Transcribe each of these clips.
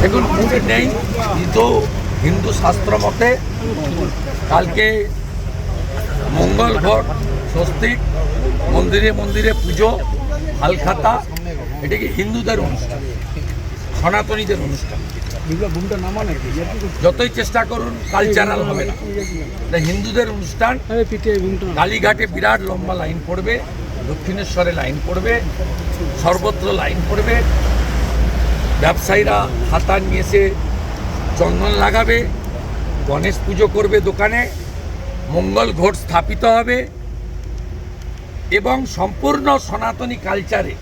দেখুন মুড নেই কিন্তু হিন্দু শাস্ত্র মতে কালকে মঙ্গল ঘট, স্বস্তিক, মন্দিরে মন্দিরে পুজো, হালখাতা, এটা কি হিন্দুদের অনুষ্ঠান? সনাতনীদের অনুষ্ঠান। যতই চেষ্টা করুন কালচারাল হবে না। হিন্দুদের অনুষ্ঠান। কালীঘাটে বিরাট লম্বা লাইন পড়বে, দক্ষিণেশ্বরে লাইন পড়বে, সর্বত্র লাইন পড়বে। ব্যবসায়ীরা হাতা নিয়ে এসে চন্দন লাগাবে গণেশ পুজো করবে দোকানে মঙ্গল ঘট স্থাপিত হবে এবং সম্পূর্ণ সনাতনী কালচারে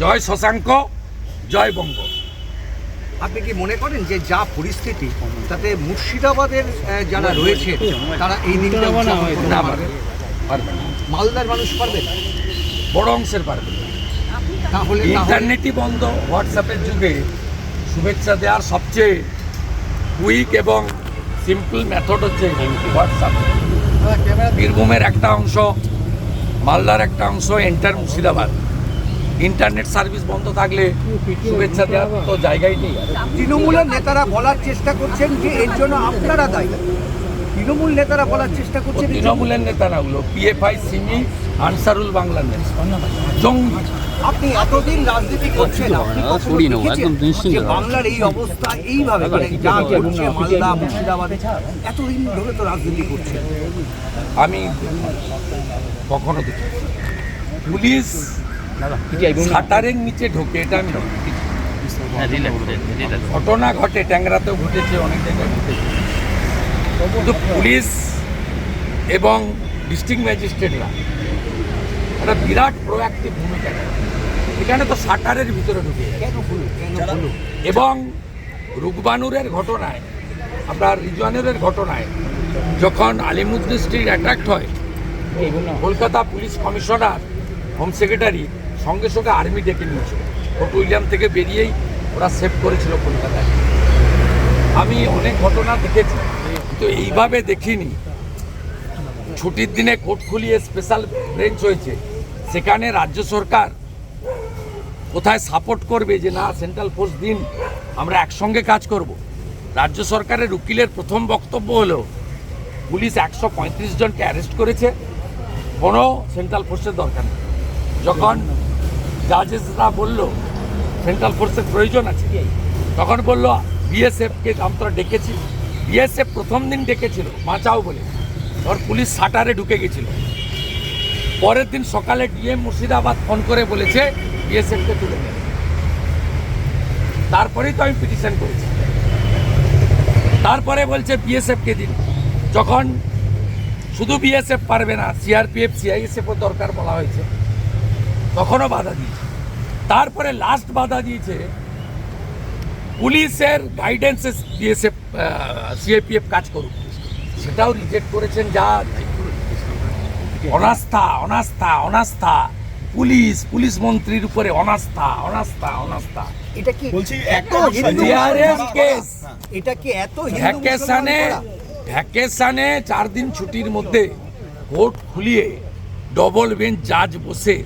জয় শশাঙ্ক জয় বঙ্গ আপনি কি মনে করেন যে যা পরিস্থিতি তাতে মুর্শিদাবাদের যারা রয়েছে তারা এই দিনটা না পারবে? মালদার মানুষ পারবে না? বড় অংশের পারবে না। তাহলে ইন্টারনেটই বন্ধ হোয়াটসঅ্যাপের যুগে শুভেচ্ছা দেওয়ার সবচেয়ে কুইক এবং সিম্পল মেথড হচ্ছে হোয়াটসঅ্যাপ। বীরভূমের একটা অংশ মালদার একটা অংশ এন্টার মুর্শিদাবাদ। ইন্টারনেট সার্ভিস বন্ধ থাকলে শুভেচ্ছা দেওয়ার তো জায়গাই নেই। তৃণমূলের নেতারা বলার চেষ্টা করছেন যে এর জন্য আপনারা দায়ী। তৃণমূল নেতারা বলার চেষ্টা করছেন তৃণমূলের নেতা না হলো পিএফআই সিমি আনসারুল বাংলার নেতা জঙ্গি। আপনি এতদিন রাজনীতি করছেন আপনি যে বাংলার এই অবস্থা এইভাবে মানে যা ঘটছে মালদা মুর্শিদাবাদে এতদিন ধরে তো রাজনীতি করছেন। আমি কখনো দেখি পুলিশ শাটারের নিচে ঢোকে এটা আমি ঘটনা ঘটে ট্যাংরাতেও ঘটেছে অনেক জায়গায় ঘটেছে। কিন্তু পুলিশ এবং ডিস্ট্রিক্ট ম্যাজিস্ট্রেটরা একটা বিরাট প্রোঅ্যাক্টিভ ভূমিকা এখানে তো শাটারের ভিতরে ঢুকে এবং রুকবানুরের ঘটনায় আপনার রিজওয়ানুরের ঘটনায় যখন আলিমুদ্দিন স্ট্রিট অ্যাট্রাক্ট হয় Kolkata police commissioner home secretary সঙ্গে সঙ্গে আর্মি ডেকে নিয়েছিল। ফোর্ট উইলিয়াম থেকে বেরিয়েই ওরা সেভ করেছিল কলকাতায়। আমি অনেক ঘটনা দেখেছি কিন্তু এইভাবে দেখিনি। ছুটির দিনে কোর্ট খুলিয়ে স্পেশাল বেঞ্চ হয়েছে। সেখানে রাজ্য সরকার কোথায় সাপোর্ট করবে যে না সেন্ট্রাল ফোর্স দিন আমরা একসঙ্গে কাজ করব। রাজ্য সরকারের উকিলের প্রথম বক্তব্য হলো, পুলিশ একশো পঁয়ত্রিশ জনকে অ্যারেস্ট করেছে, কোনো সেন্ট্রাল ফোর্সের দরকার নেই। যখন জাজেসরা বলল সেন্ট্রাল ফোর্সের প্রয়োজন আছে, তখন বলল বিএসএফকে আমরা ডেকেছি বিএসএফ প্রথম দিন ডেকেছিল, বাঁচাও বলে। তখন পুলিশ সাটারে ঢুকে গেছিল। পরের দিন সকালে ডিএম মুর্শিদাবাদ ফোন করে বলেছে, বিএসএফকে তুলে নেবে। তারপরেই তো আমি পিটিশন করেছি। তারপরে বলছে, বিএসএফকে দিন। যখন শুধু বিএসএফ পারবে না, সিআরপিএফ সিআইএসএফও দরকার বলা হয়েছে, তখনও বাধা দিয়েছে। তারপরে লাস্ট বাধা দিয়েছে, পুলিশের গাইডেন্সে বিএসএফ সিআইপিএফ কাজ করুক। সেটাও রিজেক্ট করেছেন যা অনাস্থা অনাস্থা অনাস্থা। পুলিশ পুলিশ মন্ত্রীর উপরে অনাস্থা অনাস্থা অনাস্থা। এটা কি? বলছি এত কেস এটা কি এত হিন্দু ভ্যাকেশনে ভ্যাকেশনে চার দিন ছুটির মধ্যে কোর্ট খুলিয়ে ডবল বেঞ্চ জাজ বসে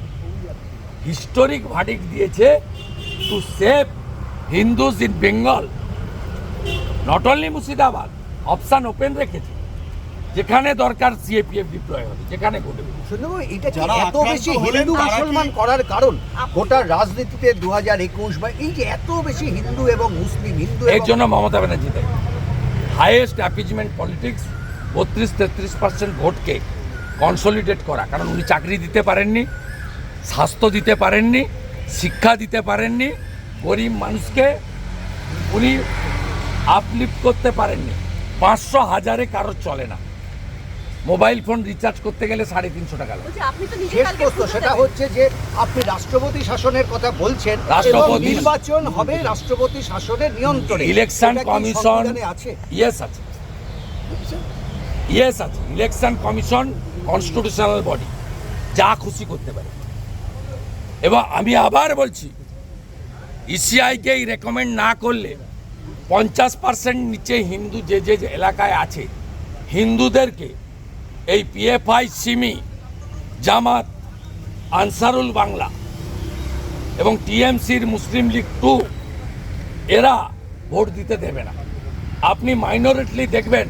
হিস্টোরিক ভার্ডিক দিয়েছে to save Hindus in Bengal not only Murshidabad option open রেখেছে। যেখানে দরকার সিএপিএফ ডিপ্লয় হবে যেখানে ঘটবে। সুন্দরবাবু, এটা কি এত বেশি হিন্দু মুসলমান করার কারণ? গোটা রাজনীতিতে দু হাজার একুশ বা এই যে এত বেশি হিন্দু এবং মুসলিম হিন্দু এর জন্য মমতা ব্যানার্জি দেয়। হাইয়েস্ট অ্যাপিজমেন্ট পলিটিক্স বত্রিশ তেত্রিশ পার্সেন্ট ভোটকে কনসলিডেট করা। কারণ উনি চাকরি দিতে পারেননি স্বাস্থ্য দিতে পারেননি শিক্ষা দিতে পারেননি গরিব মানুষকে উনি আপলিফ্ট করতে পারেননি। পাঁচশো হাজারে কারোর চলে না। মোবাইল ফোন রিচার্জ করতে গেলে সাড়ে তিনশো টাকা লাগে। আপনি তো শেষ প্রশ্ন সেটা হচ্ছে যে আপনি রাষ্ট্রপতি শাসনের কথা বলছেন রাষ্ট্রপতি- নির্বাচন হবে রাষ্ট্রপতি শাসনের নিয়ন্ত্রণে। ইলেকশন কমিশন আছে? ইয়েস আছে। ইয়েস আছে। ইলেকশন কমিশন কনস্টিটিউশনাল বডি যা খুশি করতে পারে। এবং আমি আবার বলছি ইসিআইকে এই রেকমেন্ড না করলে পঞ্চাশ পার্সেন্ট নিচে হিন্দু যে যে যে এলাকায় আছে হিন্দুদেরকে এই পিএফআই সিমি জামাত আনসারুল বাংলা এবং টিএমসির মুসলিম লীগ টু, এরা ভোট দিতে দেবে না। আপনি মাইনরিটলি দেখবেন,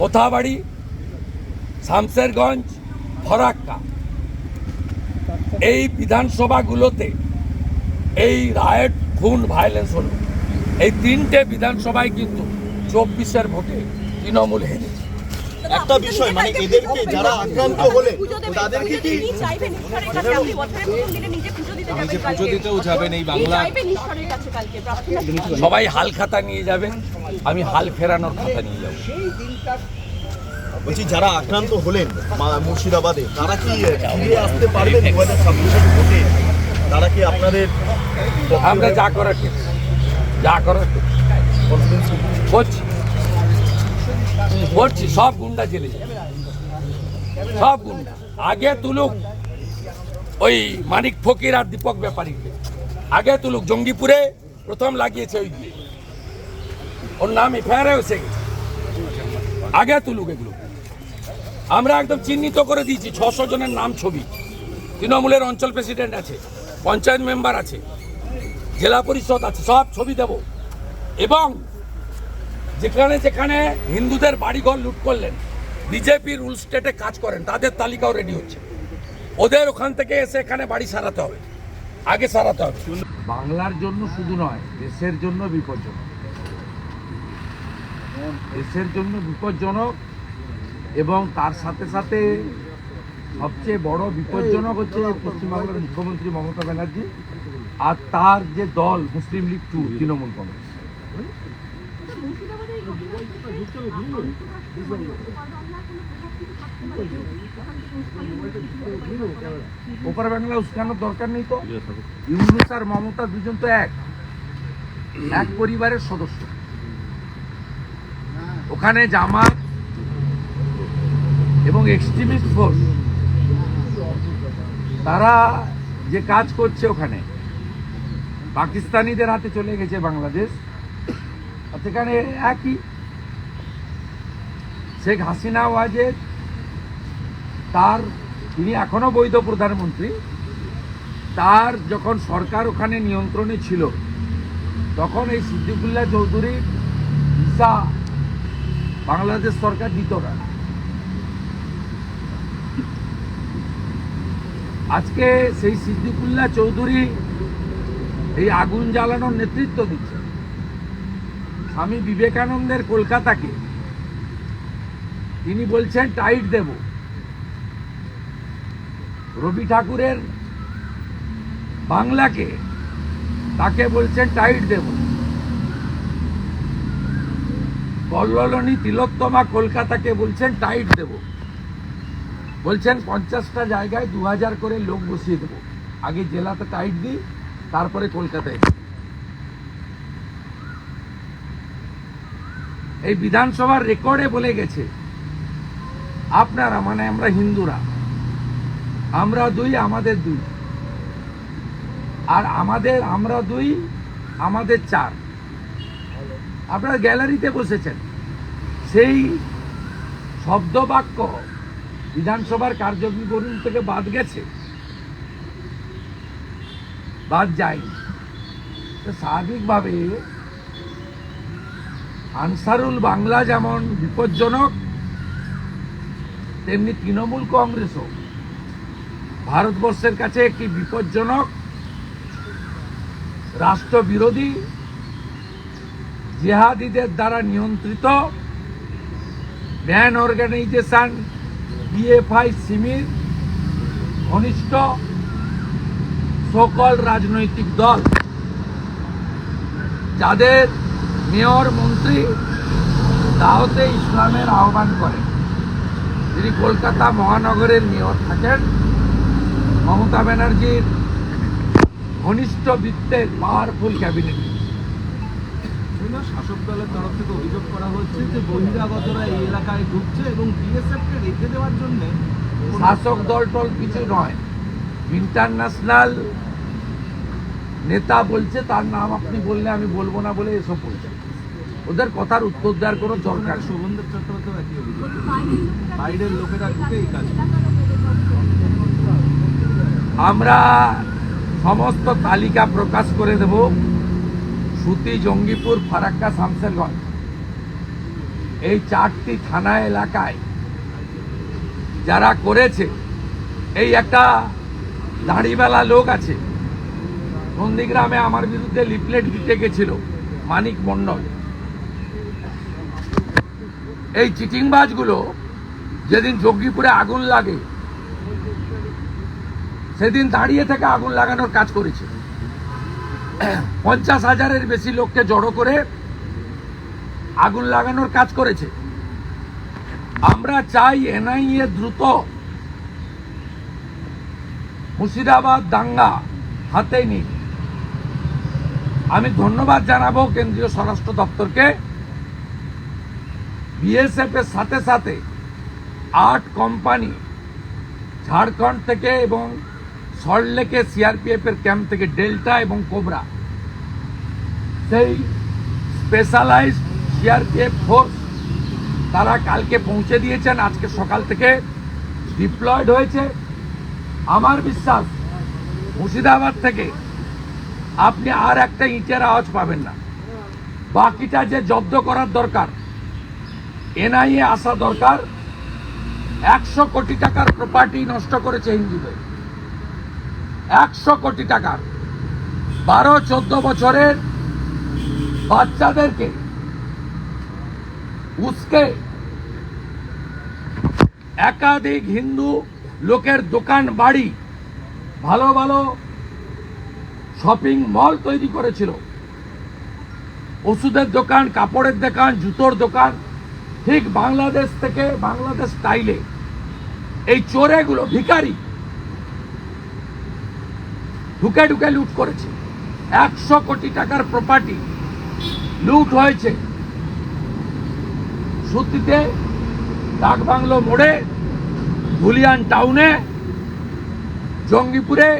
মোথাবাড়ি, শামসেরগঞ্জ, ফরাক্কা, এই বিধানসভাগুলোতে এই রায়ট খুন ভায়োলেন্স হল। এই তিনটে বিধানসভায় কিন্তু চব্বিশের ভোটে তৃণমূল হেরেছে। একটা বিষয় মানে এদেরকে যারা আক্রান্ত হলেন তাদেরকে কি নিজে পুজো দিতেও যাবেন এই বাংলা সবাই হাল খাতা নিয়ে যাবেন আমি হাল ফেরানোর খাতা নিয়ে যাব। বলছি যারা আক্রান্ত হলেন মা- মুর্শিদাবাদে তারা কি ফিরে আসতে পারবেন দু হাজার ছাব্বিশের ভোটে? তারা কি আপনাদের আমরা যা করার। যা করার করছি। করছি সব গুন্ডা জেলে সব গুন্ডা। আগে তুলুক ওই মানিক ফকির আর দীপক ব্যাপারীকে। আগে তুলুক জঙ্গিপুরে, প্রথম লাগিয়েছে ওই ওর নাম এফআইআর গেছে। আগে তুলুক এগুলো। আমরা একদম চিহ্নিত করে দিয়েছি, ছশো জনের নাম ছবি। তৃণমূলের অঞ্চল প্রেসিডেন্ট আছে, পঞ্চায়েত মেম্বার আছে, জেলা পরিষদ আছে, সব ছবি দেব। এবং যেখানে যেখানে হিন্দুদের বাড়িঘর লুট করলেন বিজেপি রুল স্টেটে কাজ করেন, তাদের তালিকাও রেডি হচ্ছে। ওদের ওখান থেকে এসে এখানে বাড়ি সারাতে হবে, আগে সারাতে হবে। বাংলার জন্য শুধু নয়, দেশের জন্য বিপজ্জনক। দেশের জন্য বিপজ্জনক এবং তার সাথে সাথে সবচেয়ে বড় বিপজ্জনক হচ্ছে পশ্চিমবাংলার মুখ্যমন্ত্রী মমতা ব্যানার্জি আর তার যে দল, Muslim League too, Trinamool Congress. ওপার বাংলা উস্কানোর দরকার নেই তো? ইউনুস আর মমতা দুজন তো এক। এক পরিবারের সদস্য। ওখানে জামাত এবং এক্সট্রিমিস্ট ফোর্স তারা যে কাজ করছে ওখানে পাকিস্তানিদের হাতে চলে গেছে বাংলাদেশ। সেখানে একই শেখ হাসিনা ওয়াজেদ, তার, তিনি এখনও বৈধ প্রধানমন্ত্রী। তার যখন সরকার ওখানে নিয়ন্ত্রণে ছিল, তখন এই সিদ্দিকুল্লাহ চৌধুরীর ভিসা বাংলাদেশ সরকার দিত না। আজকে সেই সিদ্দিকুল্লাহ চৌধুরী এই আগুন জ্বালানোর নেতৃত্ব দিচ্ছে। স্বামী বিবেকানন্দের কলকাতাকে তিনি বলছেন টাইট দেব। রবি ঠাকুরের বাংলাকে তাকে বলছেন টাইট দেব। কল্লোলনী তিলোত্তমা কলকাতাকে বলছেন টাইট দেব। বলছেন, পঞ্চাশটা জায়গায় দু হাজার করে লোক বসিয়ে দেবো। আগে জেলাতে টাইট দিই, তারপরে কলকাতায় এই বিধানসভার রেকর্ডে বলে গেছে আপনারা মানে আমরা হিন্দুরা। আমরা দুই, আমাদের দুই। আর আমাদের, আমরা দুই, আমাদের চার। আপনারা গ্যালারিতে বসেছেন। সেই শব্দবাক্য বিধানসভার কার্যবিবরণ থেকে বাদ গেছে। বাদ যায়নি। তো স্বাভাবিকভাবে আনসারুল বাংলা যেমন বিপজ্জনক তেমনি তৃণমূল কংগ্রেসও। ভারতবর্ষের কাছে একটি বিপজ্জনক রাষ্ট্রবিরোধী জেহাদিদের দ্বারা নিয়ন্ত্রিত ম্যান অর্গানাইজেশন বিএফআই সিমির ঘনিষ্ঠ সকল রাজনৈতিক দল, যাদের মেয়র মন্ত্রী দাওতে ইসলামের আহ্বান করেন। যিনি কলকাতা মহানগরের মেয়র থাকেন। মমতা ব্যানার্জির ঘনিষ্ঠ বৃত্তের পাওয়ারফুল ক্যাবিনেট শাসক দলের তরফ থেকে অভিযোগ করা হচ্ছে যে বহিরাগতরা এই এলাকায় ঢুকছে এবং বিএসএফ কে রেখে দেওয়ার জন্য শাসক দল টল কিছু নয়। ইন্টারন্যাশনাল নেতা বলছে তার নাম আপনি বললে আমি বলব না বলে এসব বলছে। ওদের কথার উত্তর দেওয়ার কোনো দরকার। শোভনদেব চট্টোপাধ্যায় একই অভিযোগ। বাইরের লোকেরা ঢুকে এই কাজ আমরা সমস্ত তালিকা প্রকাশ করে দেব সুতি জঙ্গিপুর ফারাক্কা শামসেরগঞ্জ। এই চারটি থানা এলাকায় যারা করেছে এই একটা দাড়িবেলা লোক আছে নন্দীগ্রামে আমার বিরুদ্ধে লিফলেট দিতে গেছিল মানিক মণ্ডল। এই চিটিংবাজগুলো যেদিন জঙ্গিপুরে আগুন লাগে, সেদিন দাঁড়িয়ে থেকে আগুন লাগানোর কাজ করেছে। পঞ্চাশ হাজারের বেশি লোককে জড়ো করে আগুন লাগানোর কাজ করেছে। আমরা চাই এনআইএ দ্রুত মুর্শিদাবাদ দাঙ্গা হাতে নিন আমি ধন্যবাদ জানাব কেন্দ্রীয় স্বরাষ্ট্র দপ্তরকে। বিএসএফ এর সাথে সাথে আট কোম্পানি ঝাড়খণ্ড থেকে এবং সল্টলেকে সিআরপিএফ এর ক্যাম্প থেকে ডেল্টা এবং কোবরা সেই স্পেশালাইজড সিআরপিএফ ফোর্স তারা কালকে পৌঁছে দিয়েছেন, আজকে সকাল থেকে ডিপ্লয়েড হয়েছে। আমার বিশ্বাস, মুর্শিদাবাদ থেকে আপনি আর একটা ইটের আওয়াজ পাবেন না। বাকিটা যে জব্দ করার দরকার এনআইএ আসা দরকার। একশো কোটি টাকার প্রপার্টি নষ্ট করেছে হিন্দুদের একশো কোটি টাকার। বারো, চোদ্দ বছরের বাচ্চাদেরকে উস্কে একাধিক হিন্দু লোকের দোকান বাড়ি ভালো ভালো শপিং মল তৈরি করেছিল। ওষুধের দোকান, কাপড়ের দোকান, জুতোর দোকান ঠিক বাংলাদেশ থেকে বাংলাদেশ স্টাইলে এই চোরেগুলো ভিখারি ঢুকে ঢুকে লুট করেছে। একশো কোটি টাকার প্রপার্টি লুট হয়েছে। সুতিতে ডাকবাংলো মোড়ে, ধুলিয়ান টাউনে জঙ্গিপুরে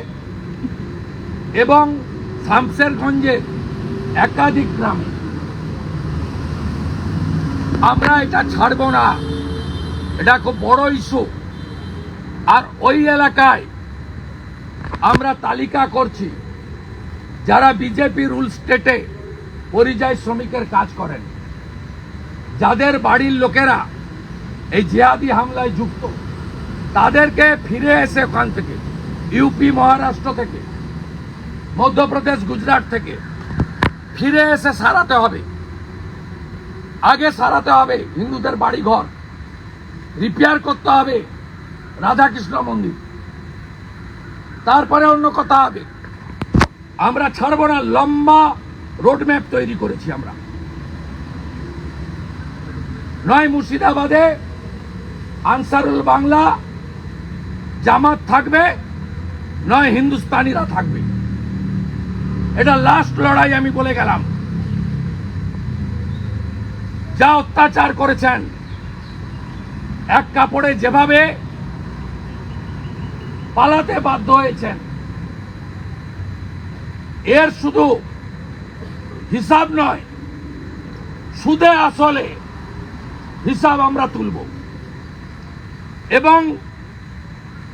এবং শামসেরগঞ্জে একাধিক গ্রামে। আমরা এটা ছাড়ব না। এটা খুব বড় ইস্যু আর ওই এলাকায় আমরা তালিকা করছি, যারা বিজেপি রুল স্টেটে পরিযায়ী শ্রমিকের কাজ করেন, যাদের বাড়ির লোকেরা এই জিহাদি হামলায় যুক্ত, তাদেরকে ফিরে এসে ওখান থেকে ইউপি মহারাষ্ট্র থেকে, মধ্যপ্রদেশ, গুজরাট থেকে, ফিরে এসে সারাতে হবে। আগে সারাতে হবে, হিন্দুদের বাড়ি ঘর রিপেয়ার করতে হবে, রাধাকৃষ্ণ মন্দির। তারপরে অন্য কথা হবে। আমরা ছাড়বো না, লম্বা রোডম্যাপ তৈরি করেছি আমরা। নয় মুর্শিদাবাদে আনসারুল বাংলা জামাত থাকবে, নয় হিন্দুস্তানিরা থাকবে। এটা লাস্ট লড়াই আমি বলে গেলাম। যা অত্যাচার করেছেন, এক কাপড়ে যেভাবে পালাতে বাধ্য হয়েছেন, এর শুধু হিসাব নয়, সুদে আসলে হিসাব আমরা তুলব। এবং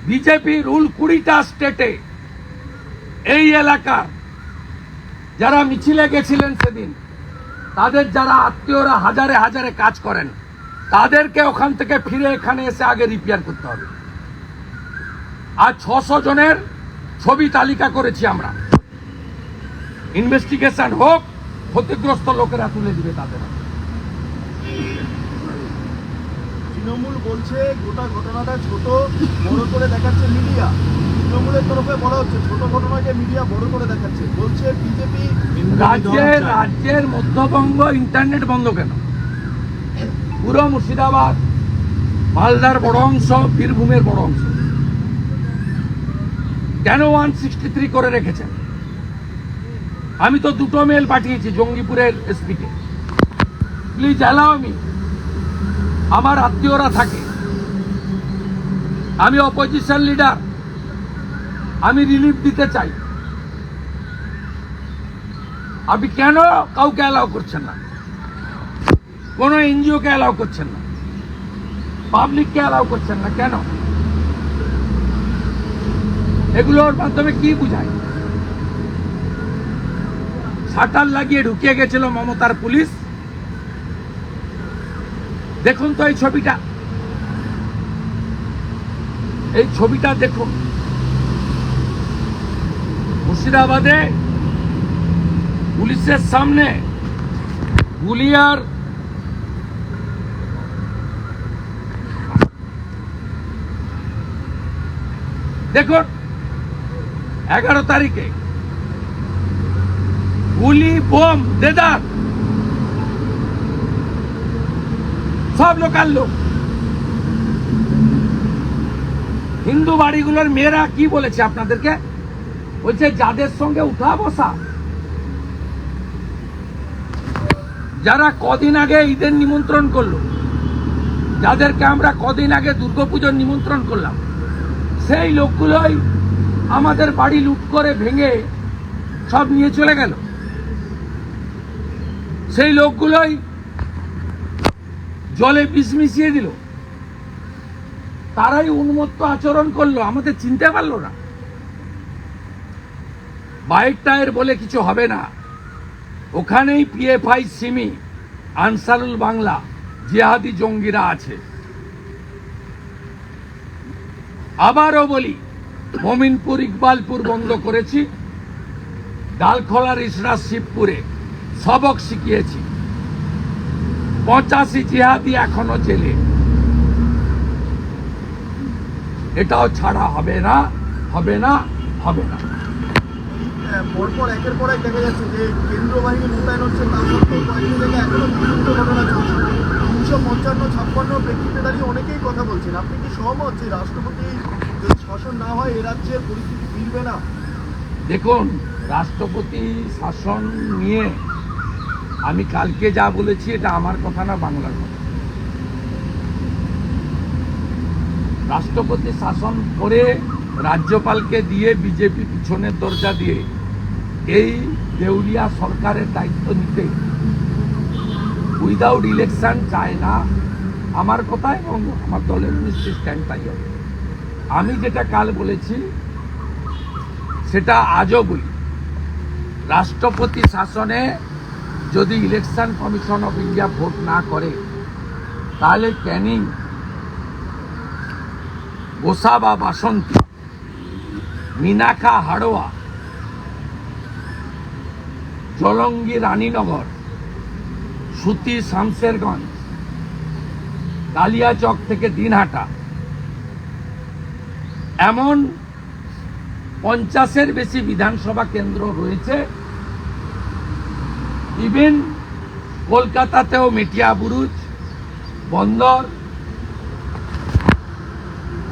বিজেপি রুল কুড়িটা স্টেটে এই এলাকার যারা মিছিলে গেছিলেন সেদিন তাদের যারা আত্মীয়রা হাজারে হাজারে কাজ করেন, তাদেরকে ওখান থেকে ফিরে এখানে এসে আগে রিপেয়ার করতে হবে। আর ছশো জনের ছবি তালিকা করেছি আমরা। ইনভেস্টিগেশন হোক, ক্ষতিগ্রস্ত লোকেরা তুলে দিবে তাদের। তৃণমূল বলছে, গোটা ঘটনাটা ছোট, বড় করে দেখাচ্ছে মিডিয়া। তৃণমূলের তরফে বলা হচ্ছে ছোট ঘটনাকে মিডিয়া বড় করে দেখাচ্ছে। বলছে বিজেপি রাজ্যের রাজ্যের মধ্যবঙ্গ ইন্টারনেট বন্ধ কেন? পুরো মুর্শিদাবাদ মালদার বড় অংশ বীরভূমের বড় অংশ। কেন ওয়ান সিক্সটি থ্রি করে রেখেছেন? আমি তো দুটো মেল পাঠিয়েছি জঙ্গিপুরের এসপিকে প্লিজ অ্যালাও আমি আমার আত্মীয়রা থাকে। আমি অপোজিশন লিডার আমি রিলিফ দিতে চাই। আপনি কেন কাউকে অ্যালাউ করছেন না? কোনো এনজিওকে অ্যালাউ করছেন না? পাবলিককে অ্যালাউ করছেন না কেন? এগুলোর মাধ্যমে কি বুঝায়? শাটার লাগিয়ে ঢুকিয়ে গেছিল মমতার পুলিশ। দেখুন তো এই ছবিটা। এই ছবিটা দেখুন। মুর্শিদাবাদে পুলিশের সামনে গুলিয়ার দেখুন, এগারো তারিখে গুলি, বোম, দেদার, সব লোকাল লোক। হিন্দু বাড়িগুলোর মেয়েরা কি বলেছে আপনাদেরকে? বলছে যাদের সঙ্গে উঠা বসা। যারা কদিন আগে ঈদের নিমন্ত্রণ করল, যাদেরকে আমরা কদিন আগে দুর্গাপুজোর নিমন্ত্রণ করলাম, সেই লোকগুলোই আমাদের বাড়ি লুট করে ভেঙে সব নিয়ে চলে গেল। সেই লোকগুলোই জলে বিষ মিশিয়ে দিল। তারাই উন্মত্ত আচরণ করল, আমাদের চিনতে পারল না। বাইক টায়ার বলে কিছু হবে না। ওখানেই পিএফআই সিমি, আনসারুল বাংলা, জিহাদি জঙ্গিরা আছে। আবারও বলি, মমিনপুর ইকবালপুর বন্ধ করেছি। ডালখোলার ইসরা শিবপুরে সবক শিখিয়েছি। পঁচাশি জিহাদি এখনও জেলে। এটাও ছাড়া হবে না হবে না হবে না। পরপর একের পর এক দেখা যাচ্ছে যে কেন্দ্রীয় বাহিনী মোতায়েন হচ্ছে তা সত্ত্বেও কয়েকটি জায়গায় এখনও বিক্ষিপ্ত ঘটনা চলছে। তিনশো পঞ্চান্ন, ছাপ্পান্ন প্রেক্ষিতে দাঁড়িয়ে অনেকেই কথা বলছেন। আপনি কি সহমত যে রাষ্ট্রপতি যদি শাসন না হয়, এ রাজ্যের পরিস্থিতি ফিরবে না? দেখুন, রাষ্ট্রপতি শাসন নিয়ে আমি কালকে যা বলেছি, এটা আমার কথা না, বাংলার কথা। রাষ্ট্রপতি শাসন করে রাজ্যপালকে দিয়ে, বিজেপি পিছনের দরজা দিয়ে এই দেউলিয়া সরকারের দায়িত্ব নিতে উইদাউট ইলেকশন চায় না। আমার কথা এবং আমার দলের নিশ্চিত স্ট্যান্ড তাই হবে। আমি যেটা কাল বলেছি, সেটা আজও বলি। রাষ্ট্রপতি শাসনে যদি ইলেকশন কমিশন অফ ইন্ডিয়া ভোট না করে, তাহলে ক্যানিং গোসা বা বাসন্তী মিনাখা হাড়োয়া জলঙ্গি রানীনগর, সুতি শামশেরগঞ্জ কালিয়াচক থেকে দিনহাটা। এমন পঞ্চাশের বেশি বিধানসভা কেন্দ্র রয়েছে। ইভেন কলকাতাতেও মেটিয়া বুরুজ, বন্দর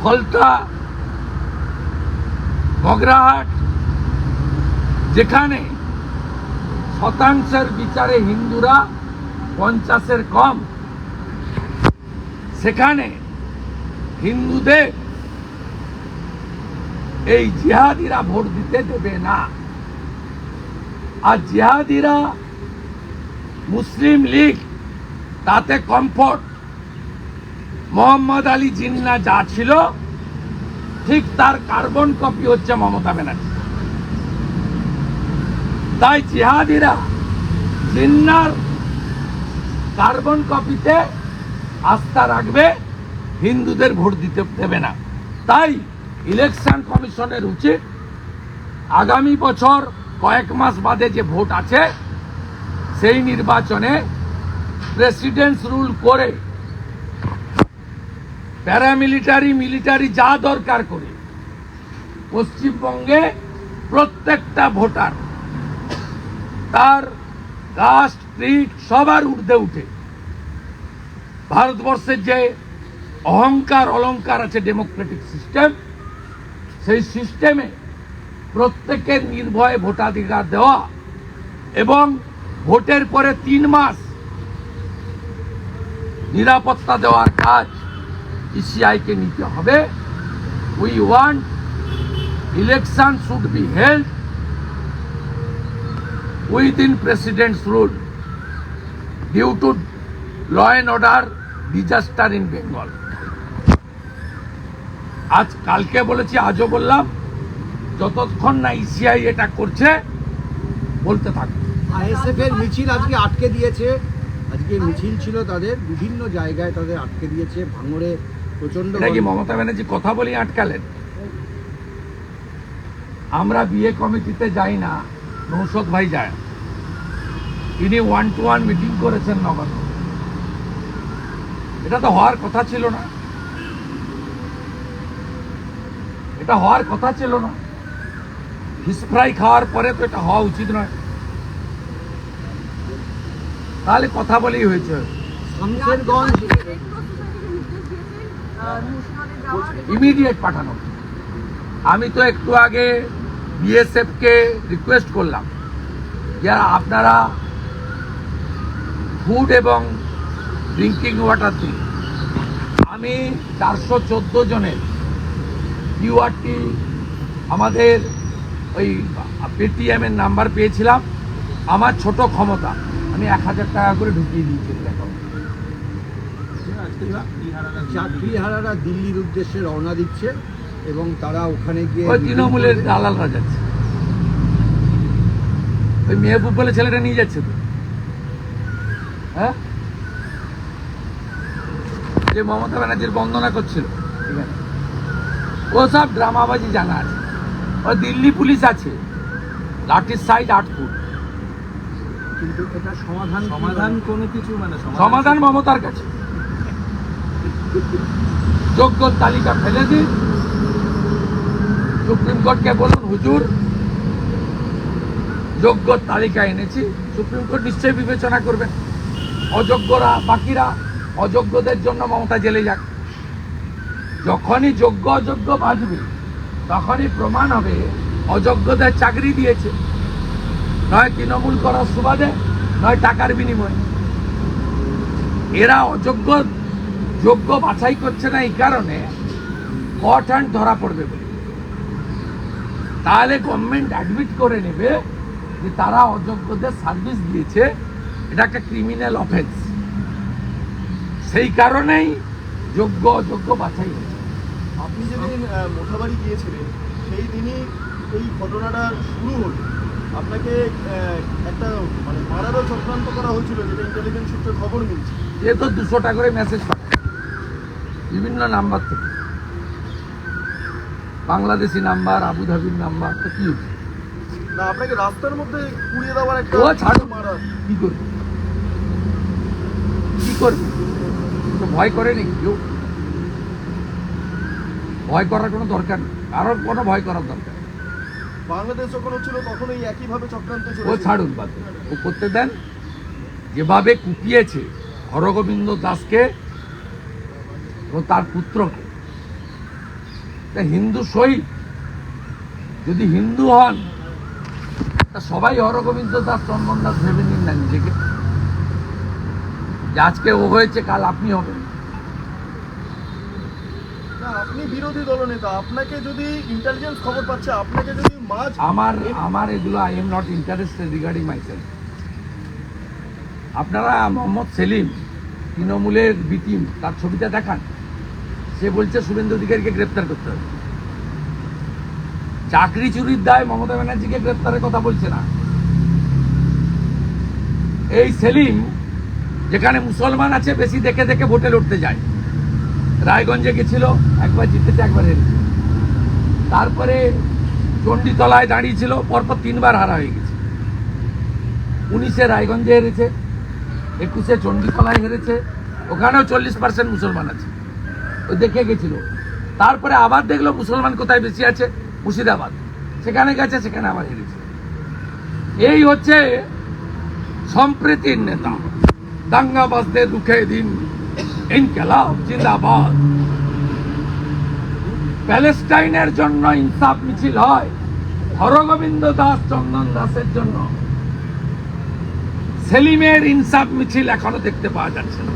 ফলতা বগরাহাট, যেখানে শতাংশের বিচারে হিন্দুরা পঞ্চাশের কম। সেখানে হিন্দুদের এই জিহাদিরা ভোট দিতে দেবে না। আর জিহাদিরা মুসলিম লীগ, তাতে কমফোর্ট। মোহাম্মদ আলী জিন্না যা ছিল, ঠিক তার কার্বন কপি হচ্ছে মমতা ব্যানার্জি। তাই জিহাদিরা জিন্নার কার্বন কপিতে আস্থা রাখবে, হিন্দুদের ভোট দিতে দেবে না। তাই ইলেকশন কমিশনের উচিত আগামী বছর কয়েক মাস বাদে যে ভোট আছে, সেই নির্বাচনে প্রেসিডেন্টস রুল করে প্যারামিলিটারি, মিলিটারি যা দরকার করে, পশ্চিমবঙ্গে প্রত্যেকটা ভোটার তার কাস্ট ক্রিট সবার ঊর্ধ্বে উঠে। ভারতবর্ষের যে অহংকার, অলংকার আছে ডেমোক্রেটিক সিস্টেম সেই সিস্টেমে প্রত্যেকের নির্ভয়ে ভোটাধিকার দেওয়া এবং ভোটের পরে তিন মাস নিরাপত্তা দেওয়ার কাজ ইসিআইকে নিতে হবে। We want election should be held within president's rule due to law and order disaster in Bengal আজ কালকে বলেছি আজও বললাম যতক্ষণ না ইসিআই এটা করছে বলতে থাকবে আইএসএফ এর মিছিল আজকে আটকে দিয়েছে। আজকে মিছিল ছিল তাদের বিভিন্ন জায়গায় তাদের আটকে দিয়েছে ভাঙড়ে প্রচণ্ড এটা কি মমতা ব্যানার্জি কথা বলি আটকালেন? আমরা বিয়ে কমিটিতে যাই না নৌসদ ভাই যায়। তিনি ওয়ান টু ওয়ান মিটিং করেছেন নবান্ন। এটা তো হওয়ার কথা ছিল না। এটা হওয়ার কথা ছিল না। ফিশ ফ্রাই খাওয়ার পরে তো এটা হওয়া উচিত নয়। তাহলে কথা বলেই হয়েছে। ইমিডিয়েট পাঠানো। আমি তো একটু আগে বিএসএফ কে রিকোয়েস্ট করলাম। যে আপনারা ফুড এবং ড্রিঙ্কিং ওয়াটার দিন আমি চারশো চোদ্দ জনের কিউআরটি আমাদের ওই পেটিএম এর নাম্বার পেয়েছিলাম। আমার ছোট ক্ষমতা, আমি এক হাজার টাকা করে ঢুকিয়ে দিয়েছি অ্যাকাউন্টে যাত্রীহারারা দিল্লির উদ্দেশ্যে রওনা দিচ্ছে। এবং তারা ওখানে গিয়ে ওই তৃণমূলের দালালরা যাচ্ছে ওই মেহবুব বলে ছেলেটা নিয়ে যাচ্ছে তো। হ্যাঁ? যে মমতা ব্যানার্জির বন্দনা করছিল। ও সব ড্রামাবাজি জানা আছে। ও দিল্লি পুলিশ আছে। লাঠির সাইজ আট ফুট। কিন্তু এটা সমাধান সমাধান কোনো কিছু মানে সমাধান মমতার কাছে। যোগ্য তালিকা ফেলে দিন সুপ্রিম কোর্টকে বলুন, হুজুর, যোগ্য তালিকা এনেছি। সুপ্রিম কোর্ট নিশ্চয়ই বিবেচনা করবেন। অযোগ্যরা বাকিরা অযোগ্যদের জন্য মমতা জেলে যাক। যখনই যোগ্য অযোগ্য বাঁচবে, তখনই প্রমাণ হবে অযোগ্যদের চাকরি দিয়েছে। নয় তৃণমূল করার সুবাদে, নয় টাকার বিনিময়ে। এরা অযোগ্য, যোগ্য বাছাই করছে না এই কারণে কট হ্যান্ড ধরা পড়বে তাহলে গভর্নমেন্ট অ্যাডমিট করে নেবে যে তারা অযোগ্যদের সার্ভিস দিয়েছে। এটা একটা ক্রিমিনাল অফেন্স সেই কারণেই যোগ্য অযোগ্য বাছাই হচ্ছে। আপনি যেদিন আহ, মোথাবাড়ি গিয়েছিলেন সেই দিনই এই ঘটনাটা শুরু হলো। আপনাকে একটা মানে মারারও চক্রান্ত করা হয়েছিল যেটা ইন্টেলিজেন্স সূত্রে খবর মিলছে। এ তো টাকা করে মেসেজ পাঠায়। বিভিন্ন নাম্বার থেকে। বাংলাদেশি নাম্বার আবুধাবির নাম্বার তো কি? না আপনাকে রাস্তার মধ্যে কুড়িয়ে দেওয়ার একটা ও কি করবে? কি করবে? তো ভয় করে নাকি কেউ? ভয় করার কোনো দরকার নেই। কারোর কোনো ভয় করার দরকার বাংলাদেশ যখন হচ্ছিল তখন এই একইভাবে চক্রান্ত ও ছাড়ুন বাদ ও করতে দেন। যেভাবে কুপিয়েছে হরগোবিন্দ দাসকে ও তার পুত্রকে। তা হিন্দু শহীদ। যদি হিন্দু হন তা সবাই হরগোবিন্দ দাস চন্দন দাস ভেবে নিন না নিজেকে। যে আজকে ও হয়েছে কাল আপনি হবেন। আপনি বিরোধী দলনেতা আপনাকে যদি ইন্টেলিজেন্স খবর পাচ্ছে আপনাকে যদি মাঝ আমার আমার এগুলো I M not interested regarding my আপনারা মোহাম্মদ সেলিম তৃণমূলের বিটিম তার ছবিটা দেখান। সে বলছে, শুভেন্দু অধিকারীকে গ্রেপ্তার করতে হবে। চাকরি চুরির দায় মমতা ব্যানার্জিকে গ্রেপ্তারের কথা বলছে না। এই সেলিম, যেখানে মুসলমান আছে, বেশি দেখে দেখে ভোটে লড়তে যায়। রায়গঞ্জে গেছিল, একবার জিতেছে, একবার হেরেছে। তারপরে চণ্ডীতলায় দাঁড়িয়েছিল, পরপর তিনবার হারা হয়ে গেছে। উনিশে রায়গঞ্জে হেরেছে, একুশে চণ্ডীতলায় হেরেছে, ওখানেও চল্লিশ পার্সেন্ট মুসলমান আছে। দেখে গেছিল। তারপরে আবার দেখল মুসলমান কোথায় বেশি আছে? মুর্শিদাবাদ। সেখানে গেছে, সেখানে আবার হেরেছে এই হচ্ছে সম্প্রীতির নেতা। দাঙ্গাবাজদের রুখে দিন। ইনকেলাব, জিন্দাবাদ। প্যালেস্টাইনের জন্য ইনসাফ মিছিল হয়। হরগোবিন্দ দাস, চন্দন দাসের জন্য। সেলিমের ইনসাফ মিছিল এখনও দেখতে পাওয়া যাচ্ছে না।